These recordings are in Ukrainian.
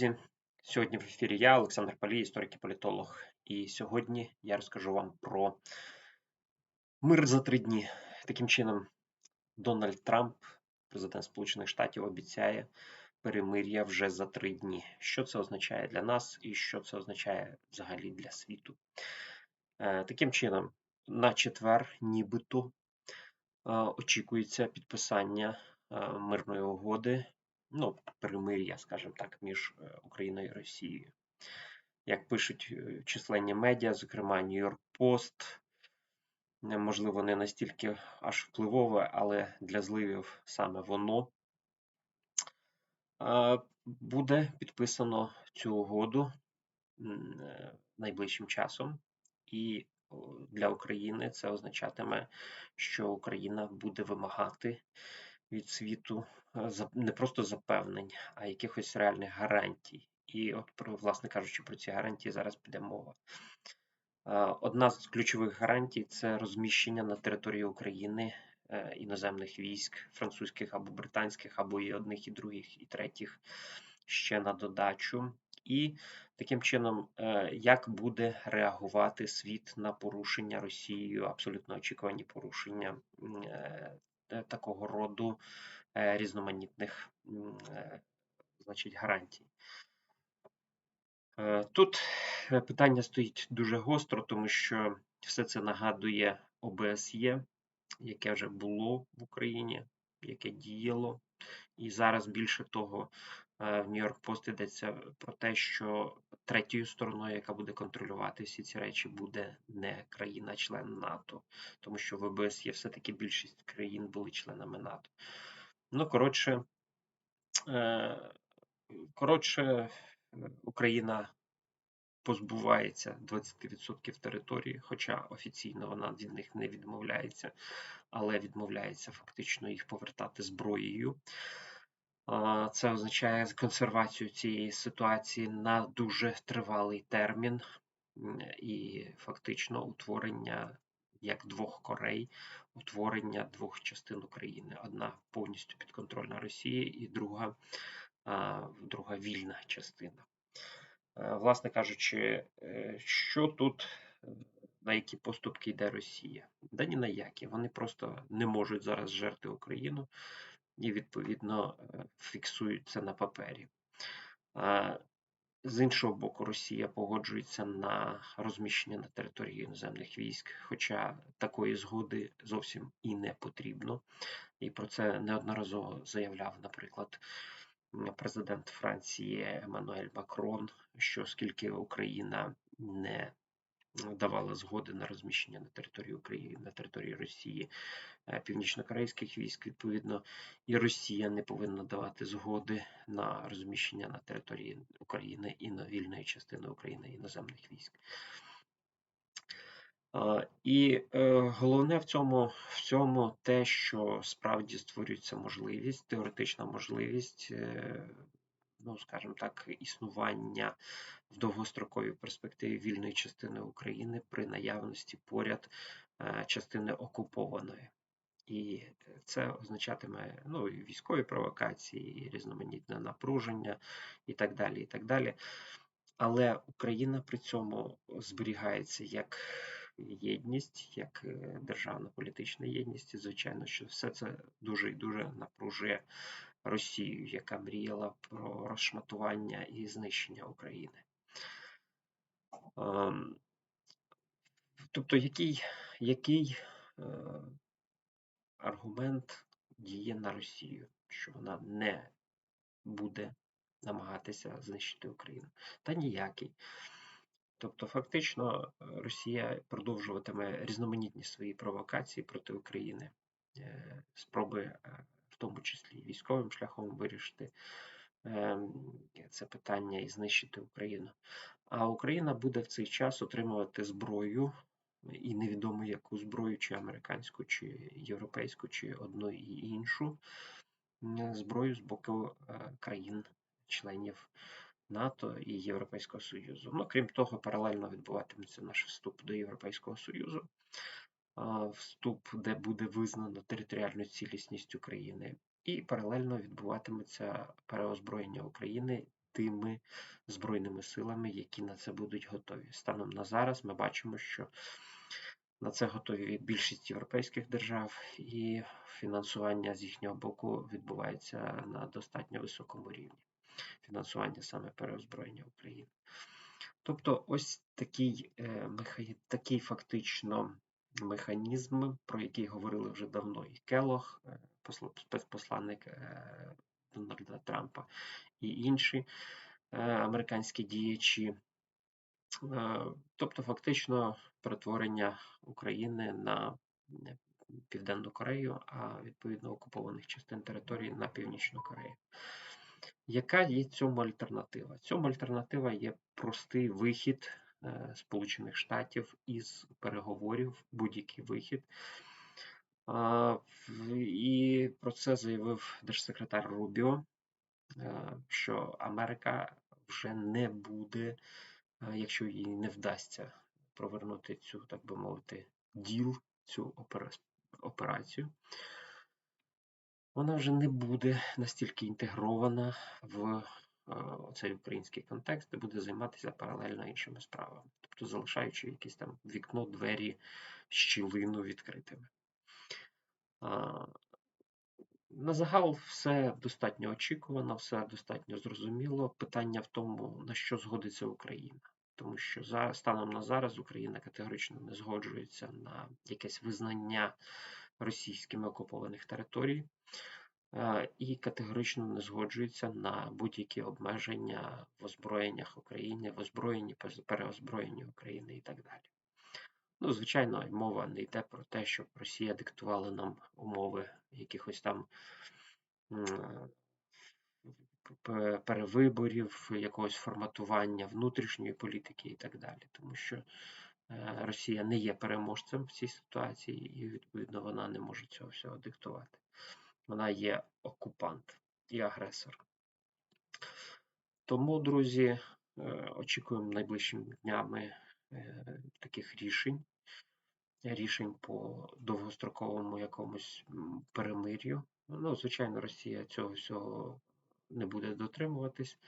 Друзі, сьогодні в ефірі я, Олександр Палій, історик і політолог. І сьогодні я розкажу вам про мир за три дні. Таким чином, Дональд Трамп, президент Сполучених Штатів, обіцяє перемир'я вже за три дні. Що це означає для нас і що це означає взагалі для світу? Е, таким чином, на четвер, нібито е, очікується підписання е, мирної угоди ну, перемир'я, скажімо так, між е, Україною і Росією. Як пишуть е, численні медіа, зокрема Нью-Йорк Пост, можливо, не настільки аж впливове, але для зливів саме воно буде підписано цю угоду е, найближчим часом. І для України це означатиме, що Україна буде вимагати від світу е, не просто запевнень, а якихось реальних гарантій. І от, про, власне кажучи, про ці гарантії зараз піде мова. Е, одна з ключових гарантій це розміщення на території України е, іноземних військ, французьких або британських, або і одних, і других, і третіх ще на додачу. І таким чином, як буде реагувати світ на порушення Росією, абсолютно очікувані порушення такого роду е, різноманітних е, значить, гарантій. Тут питання стоїть дуже гостро, тому що все це нагадує ОБСЄ, яке вже було в Україні, яке діяло. І зараз більше того, в Нью-Йорк Пост йдеться про те, що третьою стороною, яка буде контролювати всі ці речі, буде не країна-член НАТО, тому що в ОБСЄ все-таки більшість країн були членами НАТО. Ну, коротше, е, коротше, Україна позбувається 20% території, хоча офіційно вона від них не відмовляється, але відмовляється фактично їх повертати зброєю. Це означає консервацію цієї ситуації на дуже тривалий термін і фактично утворення як двох корей, утворення двох частин України. Одна повністю підконтрольна Росії, і друга, друга вільна частина. Е, власне кажучи, е, що тут, на які поступки йде Росія? Да ні на які. Вони просто не можуть зараз жерти Україну і, відповідно, е, фіксують це на папері. З іншого боку, Росія погоджується на розміщення на території іноземних військ, хоча такої згоди зовсім і не потрібно. І про це неодноразово заявляв, наприклад, президент Франції Еммануель Макрон, що оскільки Україна не давала згоди на розміщення на території України, на території Росії е, північно-корейських військ. Відповідно, і Росія не повинна давати згоди на розміщення на території України і на вільної частини України іноземних військ. І е, головне в цьому в цьому те, що справді створюється можливість, теоретична можливість, е, ну скажімо так, існування в довгостроковій перспективі вільної частини України при наявності поряд е, частини окупованої. І це означатиме ну, військові провокації, і різноманітне напруження і так далі. і так далі. Але Україна при цьому зберігається як єдність, як е, державна політична єдність. І, звичайно, що все це дуже і дуже напружує Росію, яка мріяла про розшматування і знищення України. Ем, тобто, який який е, аргумент діє на Росію, що вона не буде намагатися знищити Україну? Та ніякий. Тобто, фактично, Росія продовжуватиме різноманітні свої провокації проти України, е, спроби, е, тому числі військовим шляхом вирішити ем, це питання і знищити Україну. А Україна буде в цей час отримувати зброю, і невідомо яку зброю, чи американську, чи європейську, чи одну і іншу зброю з боку е, країн-членів НАТО і Європейського Союзу. Ну, крім того, паралельно відбуватиметься наш вступ до Європейського Союзу, вступ, де буде визнано територіальну цілісність України, і паралельно відбуватиметься переозброєння України тими збройними силами, які на це будуть готові. Станом на зараз ми бачимо, що на це готові більшість європейських держав, і фінансування з їхнього боку відбувається на достатньо високому рівні. Фінансування саме переозброєння України. Тобто, ось такий е, такий фактично механізм, про який говорили вже давно і Келох, е, спецпосланник е, Дональда Трампа і інші американські діячі. Тобто, фактично перетворення України на Південну Корею, а відповідно окупованих частин території на Північну Корею. Яка є цьому альтернатива? Цьому альтернатива є простий вихід е, Сполучених Штатів із переговорів, будь-який вихід. І про це заявив держсекретар Рубіо, е, що Америка вже не буде, е, якщо їй не вдасться провернути цю, так би мовити, діл, цю операцію вона вже не буде настільки інтегрована в цей український контекст буде займатися паралельно іншими справами, тобто залишаючи якесь там вікно, двері, щілину відкритими. На загал все достатньо очікувано, все достатньо зрозуміло. Питання в тому, на що згодиться Україна. Тому що за, станом на зараз Україна категорично не згоджується на якесь визнання російськими окупованих територій і категорично не згоджується на будь-які обмеження в озброєннях України, в озброєнні, переозброєнні України і так далі. Ну, звичайно, мова не йде про те, щоб Росія диктувала нам умови якихось там перевиборів, якогось форматування внутрішньої політики і так далі. Тому що е, Росія не є переможцем в цій ситуації, і, відповідно, вона не може цього всього диктувати. Вона є окупант і агресор. Тому, друзі, е, очікуємо найближчими днями е, таких рішень, рішень по довгостроковому якомусь перемир'ю. Ну, звичайно, Росія цього всього не буде дотримуватись,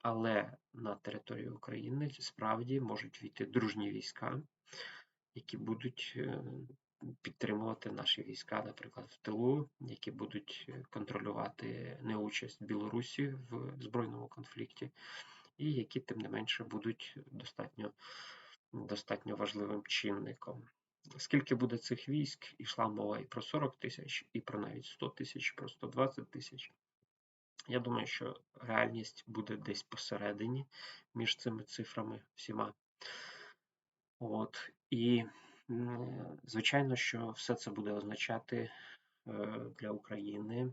але на територію України справді можуть війти дружні війська, які будуть е, підтримувати наші війська, наприклад, в тилу, які будуть контролювати неучасть Білорусі в збройному конфлікті, і які, тим не менше, будуть достатньо, достатньо важливим чинником. Скільки буде цих військ, ішла мова і про 40 тисяч, і про навіть 100 тисяч, про 120 тисяч. Я думаю, що реальність буде десь посередині між цими цифрами всіма. От. І, звичайно, що все це буде означати е, для України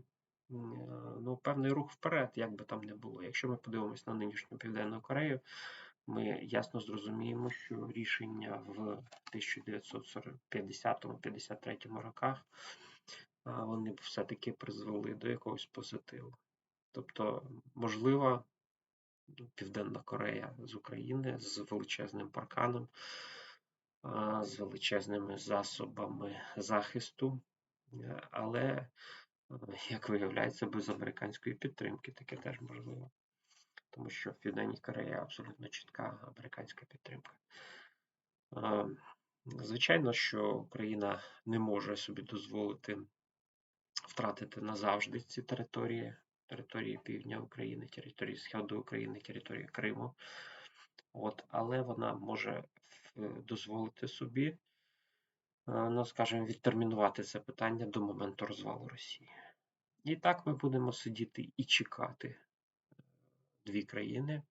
ну, певний рух вперед, як би там не було. Якщо ми подивимось на нинішню Південну Корею, ми ясно зрозуміємо, що рішення в 1950-53 роках вони все-таки призвели до якогось позитиву. Тобто, можливо, Південна Корея з України з величезним парканом, з величезними засобами захисту, е, але, як виявляється, без американської підтримки таке теж можливо. Тому що в Південній Кореї абсолютно чітка американська підтримка. Звичайно, що Україна не може собі дозволити втратити назавжди ці території території півдня України, території Сходу України, території Криму. От, Але вона може дозволити собі, е, ну, скажімо, відтермінувати це питання до моменту розвалу Росії. І так ми будемо сидіти і чекати е, дві країни.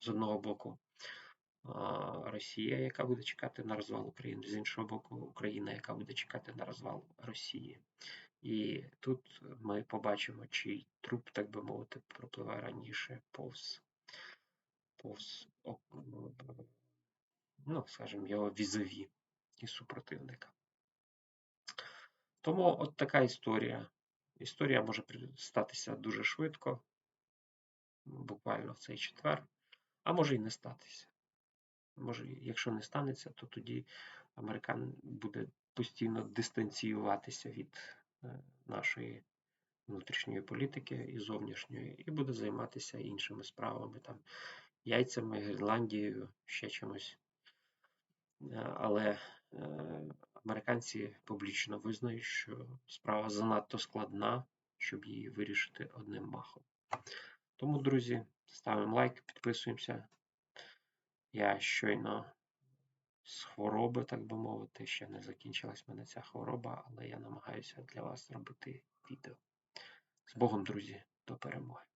З одного боку, Росія, яка буде чекати на розвал України, з іншого боку, Україна, яка буде чекати на розвал Росії. І тут ми побачимо, чий труп, так би мовити, пропливає раніше повз, повз ну, скажімо, його візові і супротивника. Тому от така історія. Історія може статися дуже швидко, буквально в цей четвер, а може і не статися. Може, якщо не станеться, то тоді американ буде постійно дистанціюватися від Е, нашої внутрішньої політики і зовнішньої, і буде займатися іншими справами, там, яйцями, Гренландією, ще чимось. Е, Але е, американці публічно визнають, що справа занадто складна, щоб її вирішити одним махом. Тому, друзі, ставимо лайк, підписуємося. Я щойно з хвороби, так би мовити, ще не закінчилась мене ця хвороба, але я намагаюся для вас робити відео. З Богом, друзі, до перемоги!